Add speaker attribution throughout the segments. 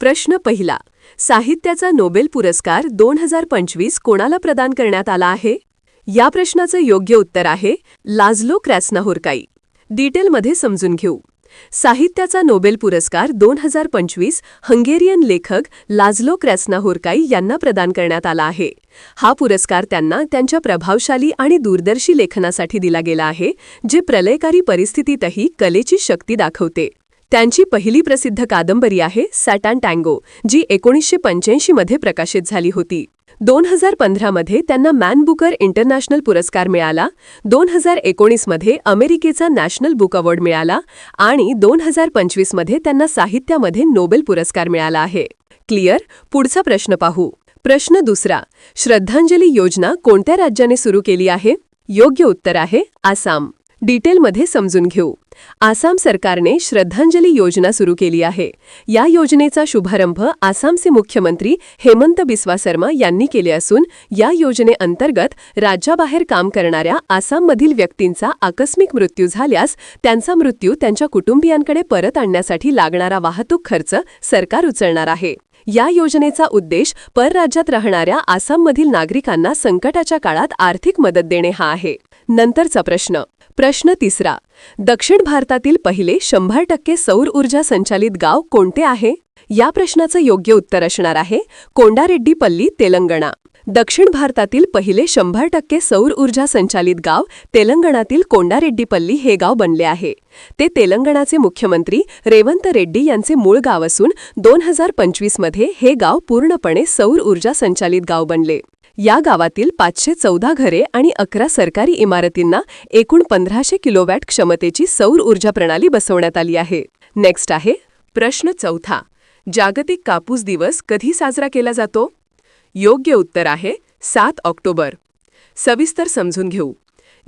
Speaker 1: प्रश्न पहिला. साहित्याचा नोबेल पुरस्कार दोन हजार पंचवीस कोणाला प्रदान करण्यात आला आहे? या प्रश्नाचं योग्य उत्तर आहे लाझलो क्रॅस्नाहोरकाई. डिटेलमध्ये समजून घेऊ. साहित्याचा नोबेल पुरस्कार दोन हजार पंचवीस हंगेरियन लेखक लाझलो क्रॅस्नाहोरकाई यांना प्रदान करण्यात आला आहे. हा पुरस्कार त्यांना त्यांच्या प्रभावशाली आणि दूरदर्शी लेखनासाठी दिला गेला आहे जे प्रलयकारी परिस्थितीतही कलेची शक्ती दाखवते. त्यांची पहिली प्रसिद्ध कादंबरी आहे सॅटॅन टँगो जी एकोणीसशे पंच्याऐंशीमध्ये प्रकाशित झाली होती. दोन हजार पंधरामध्ये त्यांना मॅन बुकर इंटरनॅशनल पुरस्कार मिळाला दोन हजार एकोणीसमध्ये अमेरिकेचा नॅशनल बुक अवॉर्ड मिळाला आणि दोन हजार पंचवीसमध्ये त्यांना साहित्यामध्ये नोबेल पुरस्कार मिळाला आहे. क्लिअर? पुढचा प्रश्न पाहू. प्रश्न दुसरा. श्रद्धांजली योजना कोणत्या राज्याने सुरू केली आहे? योग्य उत्तर आहे आसाम. डिटेलमध्ये समजून घेऊ. आसाम सरकारने श्रद्धांजली योजना सुरू केली आहे. या योजनेचा शुभारंभ आसामचे मुख्यमंत्री हेमंत बिस्वा शर्मा यांनी केले असून या योजनेअंतर्गत राज्याबाहेर काम करणाऱ्या आसाममधील व्यक्तींचा आकस्मिक मृत्यू झाल्यास त्यांचा मृत्यू त्यांच्या कुटुंबियांकडे परत आणण्यासाठी लागणारा वाहतूक खर्च सरकार उचलणार आहे. या योजनेचा उद्देश परराज्यात राहणाऱ्या आसाममधील नागरिकांना संकटाच्या काळात आर्थिक मदत देणे हा आहे. नंतरचा प्रश्न. प्रश्न तिसरा. दक्षिण भारतातील पहिले शंभर टक्के सौर ऊर्जा संचालित गाव कोणते आहे? या प्रश्नाचं योग्य उत्तर असणार आहे कोंडारेड्डीपल्ली तेलंगणा. दक्षिण भारतातील पहिले शंभर टक्के सौर ऊर्जा संचालित गाव तेलंगणातील कोंडारेड्डीपल्ली हे गाव बनले आहे. ते तेलंगणाचे मुख्यमंत्री रेवंत रेड्डी यांचे मूळ गाव असून दोन हजार पंचवीसमध्ये हे गाव पूर्णपणे सौर ऊर्जा संचालित गाव बनले. या गावातील पाचशे चौदा घरे आणि अकरा सरकारी इमारतींना एकूण पंधराशे किलोवॅट क्षमतेची सौर ऊर्जा प्रणाली बसवण्यात आली आहे. नेक्स्ट आहे प्रश्न चौथा. जागतिक कापूस दिवस कधी साजरा केला जातो? योग्य उत्तर आहे सात ऑक्टोबर. सविस्तर समजून घेऊ.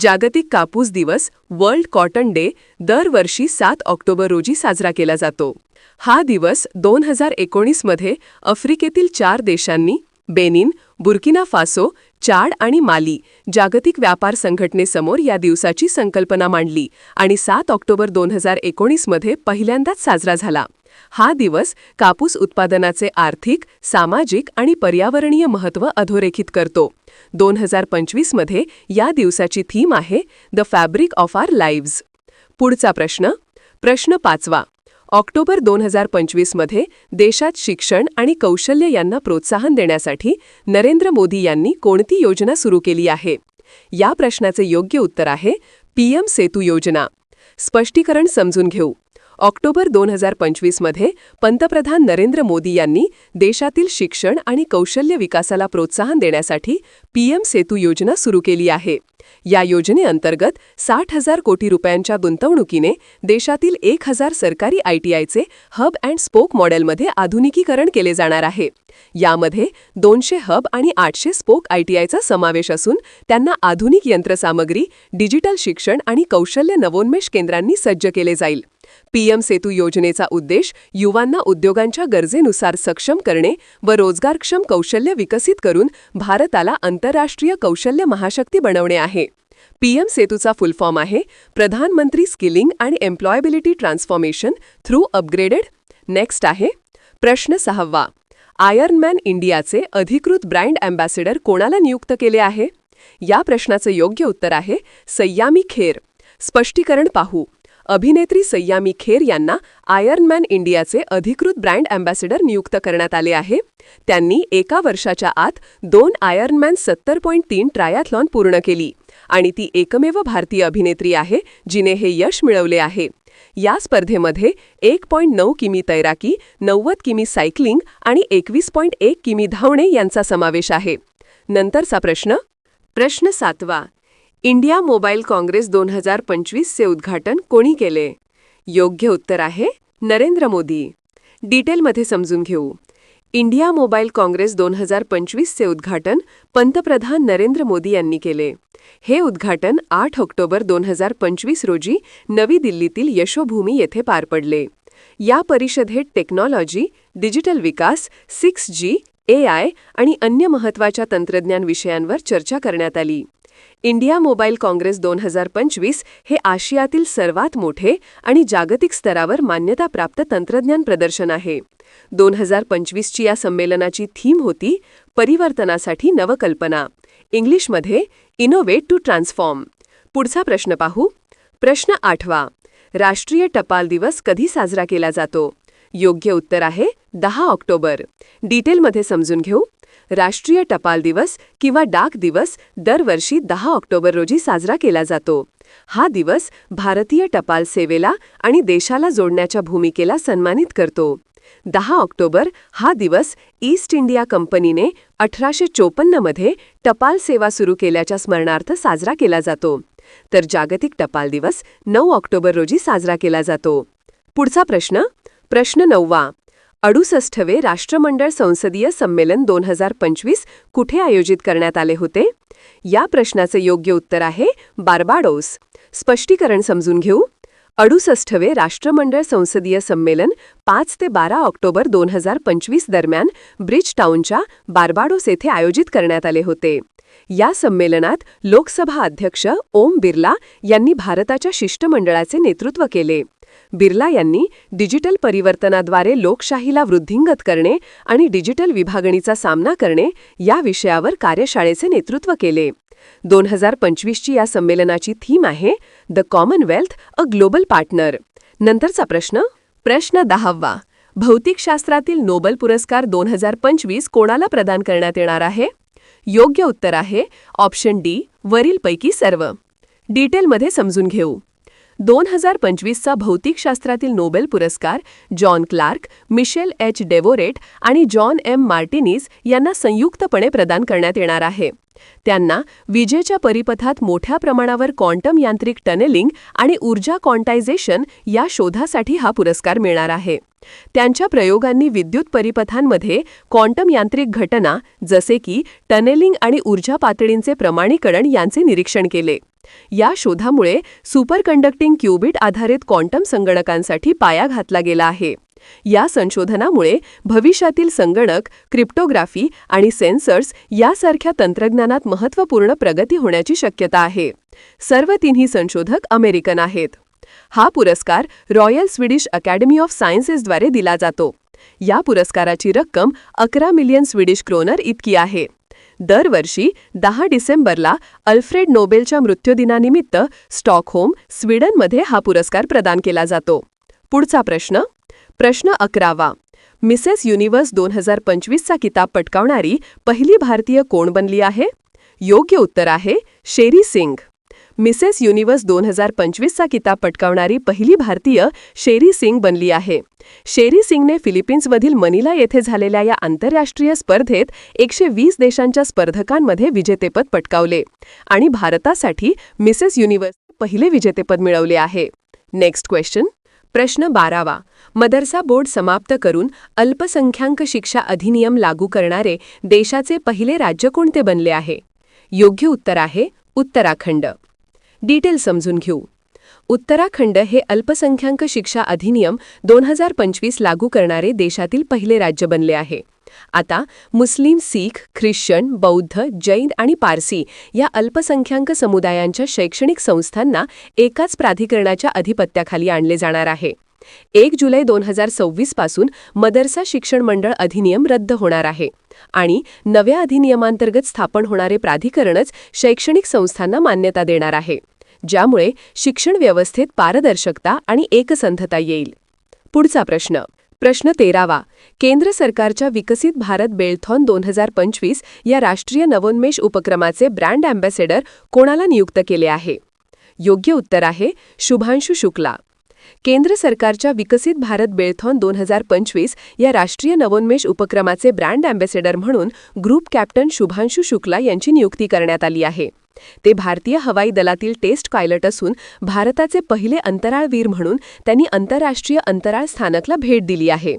Speaker 1: जागतिक कापूस दिवस वर्ल्ड कॉटन डे दरवर्षी सात ऑक्टोबर रोजी साजरा केला जातो. हा दिवस दोन हजार एकोणीसमध्ये आफ्रिकेतील चार देशांनी बेनिन बुर्किना फासो चाड आणि माली जागतिक व्यापार संघटनेसमोर या दिवसाची संकल्पना मांडली आणि सात ऑक्टोबर दोन हजार एकोणीसमध्ये पहिल्यांदाच साजरा झाला. हा दिवस कापूस उत्पादनाचे आर्थिक सामाजिक आणि पर्यावरणीय महत्त्व अधोरेखित करतो. दोन हजार पंचवीसमध्ये या दिवसाची थीम आहे the fabric of our lives पुढचा प्रश्न प्रश्न पाचवा. ऑक्टोबर दोन हजार पंचवीसमध्ये देशात शिक्षण आणि कौशल्य यांना प्रोत्साहन देण्यासाठी नरेंद्र मोदी यांनी कोणती योजना सुरू केली आहे? या प्रश्नाचे योग्य उत्तर आहे पीएम सेतू योजना. स्पष्टीकरण समजून घेऊ. ऑक्टोबर दोन हजार पंचवीसमध्ये पंतप्रधान नरेंद्र मोदी यांनी देशातील शिक्षण आणि कौशल्य विकासाला प्रोत्साहन देण्यासाठी पीएम सेतू योजना सुरू केली आहे. या योजनेअंतर्गत साठ हजार कोटी रुपयांच्या गुंतवणुकीने देशातील एक हजार सरकारी आयटीआयचे हब अँड स्पोक मॉडेलमध्ये आधुनिकीकरण केले जाणार आहे. यामध्ये दोनशे हब आणि आठशे स्पोक आयटीआयचा समावेश असून त्यांना आधुनिक यंत्रसामग्री डिजिटल शिक्षण आणि कौशल्य नवोन्मेष केंद्रांनी सज्ज केले जाईल. पीएम सेतू योजनेचा उद्देश युवांना उद्योगांच्या गरजेनुसार सक्षम करणे व रोजगारक्षम कौशल्य विकसित करून भारताला आंतरराष्ट्रीय कौशल्य महाशक्ती बनवणे आहे. पीएम सेतूचा फुल फॉर्म आहे प्रधानमंत्री स्किलिंग आणि employability transformation through upgraded. Next आहे प्रश्न सहावा. आयर्नमॅन इंडियाचे अधिकृत ब्रँड अँबॅसेडर कोणाला नियुक्त केले आहे? या प्रश्नाचं योग्य उत्तर आहे सय्यामी खेर. स्पष्टीकरण पाहू. अभिनेत्री सय्यामी खेर यांना आयर्नमॅन इंडियाचे अधिकृत ब्रँड अँबॅसेडर नियुक्त करण्यात आले आहे. त्यांनी एका वर्षाच्या आत दोन आयर्नमॅन सत्तर पॉईंट तीन ट्रायथलॉन पूर्ण केली आणि ती एकमेव भारतीय अभिनेत्री आहे जिने हे यश मिळवले आहे. या स्पर्धेमध्ये एक पॉईंट नऊ किमी तैराकी नव्वद किमी सायकलिंग आणि एकवीस पॉईंट एक किमी धावणे यांचा समावेश आहे. नंतरचा प्रश्न? प्रश्न सातवा. इंडिया मोबाईल काँग्रेस दोन हजार पंचवीसचे उद्घाटन कोणी केले? योग्य उत्तर आहे नरेंद्र मोदी. डिटेलमध्ये समजून घेऊ. इंडिया मोबाईल काँग्रेस दोन हजार पंचवीसचे उद्घाटन पंतप्रधान नरेंद्र मोदी यांनी केले. हे उद्घाटन आठ ऑक्टोबर दोन हजार पंचवीस रोजी नवी दिल्लीतील यशोभूमी येथे पार पडले. या परिषदेत टेक्नॉलॉजी डिजिटल विकास सिक्स जी ए आय आणि अन्य महत्त्वाच्या तंत्रज्ञान विषयांवर चर्चा करण्यात आली. इंडिया मोबाईल काँग्रेस दोन हजार पंचवीस हे आशियातील सर्वात मोठे आणि जागतिक स्तरावर मान्यताप्राप्त तंत्रज्ञान प्रदर्शन आहे. दोन हजार पंचवीसची या संमेलनाची थीम होती परिवर्तनासाठी नवकल्पना. इंग्लिशमध्ये इनोव्हेट टू ट्रान्सफॉर्म पुढचा प्रश्न पाहू. प्रश्न आठवा. राष्ट्रीय टपाल दिवस कधी साजरा केला जातो? योग्य उत्तर आहे दहा ऑक्टोबर. डिटेलमध्ये समजून घेऊ. राष्ट्रीय टपाल दिवस किंवा डाक दिवस दरवर्षी दहा ऑक्टोबर रोजी साजरा केला जातो. हा दिवस भारतीय टपाल सेवेला आणि देशाला जोडण्याच्या भूमिकेला सन्मानित करतो. दहा ऑक्टोबर हा दिवस ईस्ट इंडिया कंपनीने अठराशे चोपन्नमध्ये टपाल सेवा सुरू केल्याच्या स्मरणार्थ साजरा केला जातो. तर जागतिक टपाल दिवस नऊ ऑक्टोबर रोजी साजरा केला जातो. पुढचा प्रश्न प्रश्न नववा. अडुसष्टवे राष्ट्रमंडळ संसदीय संमेलन दोन हजार पंचवीस कुठे आयोजित करण्यात आले होते? या प्रश्नाचे योग्य उत्तर आहे बार्बाडोस. स्पष्टीकरण समजून घेऊ. अडुसष्टवे राष्ट्रमंडळ संसदीय संमेलन पाच ते बारा ऑक्टोबर दोन हजार पंचवीस दरम्यान ब्रिज टाऊनच्या बार्बाडोस येथे आयोजित करण्यात आले होते. या संमेलनात लोकसभा अध्यक्ष ओम बिर्ला यांनी भारताच्या शिष्टमंडळाचे नेतृत्व केले. बिर्ला यांनी डिजिटल परिवर्तनाद्वारे लोकशाहीला वृद्धिंगत करणे आणि डिजिटल विभागणीचा सामना करणे या विषयावर कार्यशाळेचे नेतृत्व केले. दोन हजार पंचवीसची या संमेलनाची थीम आहे the Commonwealth a global partner. नंतरचा प्रश्न प्रश्न दहावा भौतिकशास्त्रातील नोबल पुरस्कार दोन हजार पंचवीस कोणाला प्रदान करण्यात येणार आहे? योग्य उत्तर आहे ऑप्शन डी वरीलपैकी सर्व. डिटेलमध्ये समजून घेऊ. दोन हजार पंचवीसचा भौतिकशास्त्रातील नोबेल पुरस्कार John Clarke Michel H Devoret आणि जॉन एम मार्टिनीज यांना संयुक्तपणे प्रदान करण्यात येणार आहे. त्यांना विजेच्या परिपथात मोठ्या प्रमाणावर क्वांटम यांत्रिक टनेलिंग आणि ऊर्जा क्वांटायझेशन या शोधासाठी हा पुरस्कार मिळणार आहे. त्यांच्या प्रयोगांनी विद्युत परिपथांमध्ये क्वांटम यांत्रिक घटना जसे की टनेलिंग आणि ऊर्जा पातळींचे प्रमाणीकरण यांचे निरीक्षण केले. या शोधामुळे सुपरकंडक्टिंग क्युबिट आधारित क्वांटम संगणकांसाठी पाया घातला गेला आहे. या संशोधनामुळे भविष्यातील संगणक क्रिप्टोग्राफी आणि सेन्सर्स यासारख्या तंत्रज्ञानात महत्त्वपूर्ण प्रगती होण्याची शक्यता आहे. सर्व तिन्ही संशोधक अमेरिकन आहेत. हा पुरस्कार रॉयल स्वीडिश अकॅडमी ऑफ सायन्सेसद्वारे दिला जातो. या पुरस्काराची रक्कम अकरा मिलियन स्वीडिश क्रोनर इतकी आहे. दरवर्षी दहा डिसेंबरला अल्फ्रेड नोबेलच्या मृत्यूदिनानिमित्त स्टॉकहोम स्वीडनमध्ये हा पुरस्कार प्रदान केला जातो. पुढचा प्रश्न प्रश्न अकरावा. मिसेस युनिव्हर्स दोन हजार पंचवीसचा किताब पटकावणारी पहिली भारतीय कोण बनली आहे? योग्य उत्तर आहे शेरी सिंग. मिसेस युनिव्हर्स दोन हजार पंचवीसचा किताब पटकावणारी पहिली भारतीय शेरी सिंग बनली आहे. शेरी सिंगने फिलिपिन्समधील मनिला येथे झालेल्या या आंतरराष्ट्रीय स्पर्धेत एकशे वीस देशांच्या स्पर्धकांमध्ये विजेतेपद पटकावले आणि भारतासाठी मिसेस युनिव्हर्स पहिले विजेतेपद मिळवले आहे. Next question. प्रश्न बारावा. मदरसा बोर्ड समाप्त करून अल्पसंख्याक शिक्षा अधिनियम लागू करणारे देशाचे पहिले राज्य कोणते बनले आहे? योग्य उत्तर आहे उत्तराखंड. डिटेल समजून घेऊ. उत्तराखंड हे अल्पसंख्याक शिक्षा अधिनियम दोन हजार पंचवीस लागू करणारे देशातील पहिले राज्य बनले आहे. आता मुस्लिम सीख ख्रिश्चन बौद्ध जैन आणि पारसी या अल्पसंख्याक समुदायांच्या शैक्षणिक संस्थांना एकाच प्राधिकरणाच्या अधिपत्याखाली आणले जाणार आहे. एक जुलै दोन हजार सव्वीसपासून मदरसा शिक्षण मंडळ अधिनियम रद्द होणार आहे आणि नव्या अधिनियमांतर्गत स्थापन होणारे प्राधिकरणच शैक्षणिक संस्थांना मान्यता देणार आहे ज्यामुळे शिक्षण व्यवस्थेत पारदर्शकता आणि एकसंधता येईल. पुढचा प्रश्न. प्रश्न तेरावा. केंद्र सरकारच्या विकसित भारत बेळथॉन दोन हजार पंचवीस या राष्ट्रीय नवोन्मेष उपक्रमाचे ब्रँड अँबॅसेडर कोणाला नियुक्त केले आहे? योग्य उत्तर आहे शुभांशु शुक्ला. केंद्र सरकारच्या विकसित भारत बेळथॉन दोन हजार पंचवीस या राष्ट्रीय नवोन्मेष उपक्रमाचे ब्रँड अँबॅसेडर म्हणून ग्रुप कॅप्टन शुभांशु शुक्ला यांची नियुक्ती करण्यात आली आहे. ते भारतीय हवाई दलातील टेस्ट पायलट असून भारताचे पहिले अंतराळवीर म्हणून त्यांनी आंतरराष्ट्रीय अंतराळ स्थानकला भेट दिली आहे.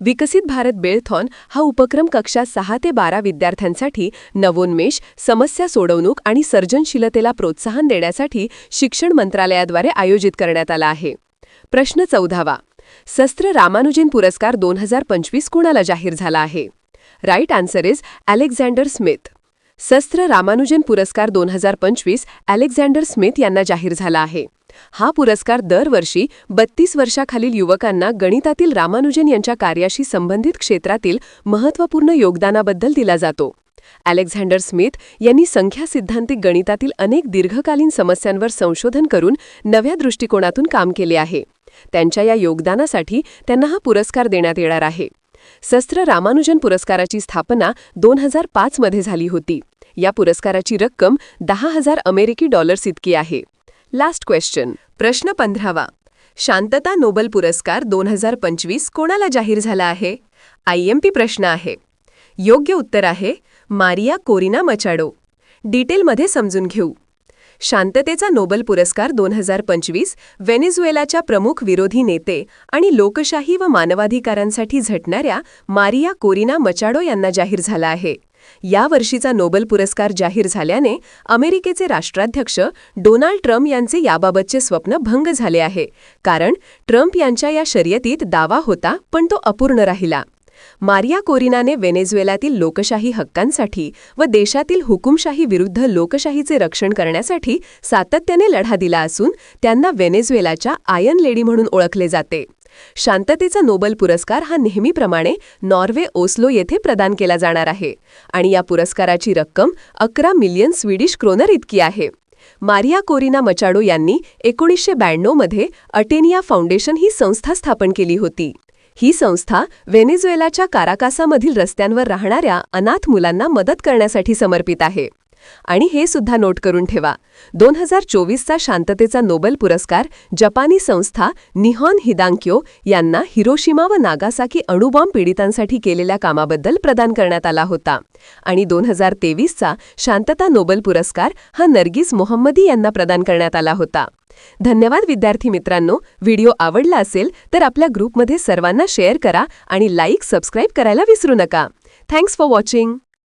Speaker 1: विकसित भारत बेळथॉन हा उपक्रम कक्षा सहा ते बारा विद्यार्थ्यांसाठी नवोन्मेष समस्या सोडवणूक आणि सर्जनशीलतेला प्रोत्साहन देण्यासाठी शिक्षण मंत्रालयाद्वारे आयोजित करण्यात आला आहे. प्रश्न चौदावा. शस्त्र रामानुजन पुरस्कार दोन हजार पंचवीस कोणाला जाहीर झाला आहे? Right answer is Alexander Smith. SASTRA Ramanujan पुरस्कार दोन हजार पंचवीस अलेक्झांडर स्मिथ यांना जाहीर झाला आहे. हा पुरस्कार दरवर्षी बत्तीस वर्षाखालील युवकांना गणितातील रामानुजन यांच्या कार्याशी संबंधित क्षेत्रातील महत्त्वपूर्ण योगदानाबद्दल दिला जातो. अलेक्झांडर स्मिथ यांनी संख्या सिद्धांतिक गणितातील अनेक दीर्घकालीन समस्यांवर संशोधन करून नव्या दृष्टिकोनातून काम केले आहे. त्यांच्या या योगदानासाठी त्यांना हा पुरस्कार देण्यात येणार आहे. सस्त्र रामानुजन पुरस्काराची स्थापना दोन हजार पाचमध्ये झाली होती. या पुरस्काराची रक्कम दहा हजार अमेरिकी डॉलर्स इतकी आहे. लास्ट क्वेश्चन प्रश्न पंधरावा. शांतता नोबल पुरस्कार दोन हजार पंचवीस कोणाला जाहीर झाला आहे? आय एम पी प्रश्न आहे. योग्य उत्तर आहे मारिया कोरिना मचाडो. डिटेलमध्ये समजून घेऊ. शांततेचा नोबल पुरस्कार दोन हजार पंचवीस व्हेनेझुएलाच्या प्रमुख विरोधी नेते आणि लोकशाही व मानवाधिकारांसाठी झटणाऱ्या मारिया कोरिना मचाडो यांना जाहीर झाला आहे. या वर्षीचा नोबल पुरस्कार जाहीर झाल्याने अमेरिकेचे राष्ट्राध्यक्ष डोनाल्ड ट्रम्प यांचे याबाबतचे स्वप्न भंग झाले आहे. कारण ट्रम्प यांच्या या शर्यतीत दावा होता पण तो अपूर्ण राहिला. मारिया कोरिनाने व्हेनेझुएलातील लोकशाही हक्कांसाठी व देशातील हुकुमशाही विरुद्ध लोकशाहीचे रक्षण करण्यासाठी सातत्याने लढा दिला असून त्यांना व्हेनेझुएलाच्या आयन लेडी म्हणून ओळखले जाते. शांततेचा नोबल पुरस्कार हा नेहमीप्रमाणे नॉर्वे ओस्लो येथे प्रदान केला जाणार आहे आणि या पुरस्काराची रक्कम अकरा मिलियन स्वीडिश क्रोनर इतकी आहे. मारिया कोरिना मचाडो यांनी एकोणीसशे ब्याण्णवमध्ये अटेनिया फाउंडेशन ही संस्था स्थापन केली होती. ही संस्था व्हेनेझुएलाच्या काराकासामधील रस्त्यांवर राहणाऱ्या अनाथ मुलांना मदत करण्यासाठी समर्पित आहे. आणि हे सुद्धा नोट करून ठेवा. दोन हजार चोवीसचा शांततेचा नोबेल पुरस्कार जपानी संस्था निहॉन हिदांक्यो यांना हिरोशिमा व नागासाकी अणुबॉम्ब पीडितांसाठी केलेल्या कामाबद्दल प्रदान करण्यात आला होता. आणि दोन हजार तेवीसचा शांतता नोबेल पुरस्कार हा नर्गिस मोहम्मदी यांना प्रदान करण्यात आला होता. धन्यवाद विद्यार्थी मित्रांनो. व्हिडिओ आवडला असेल तर आपल्या ग्रुपमध्ये सर्वांना शेअर करा आणि लाईक सबस्क्राईब करायला विसरू नका. Thanks for watching.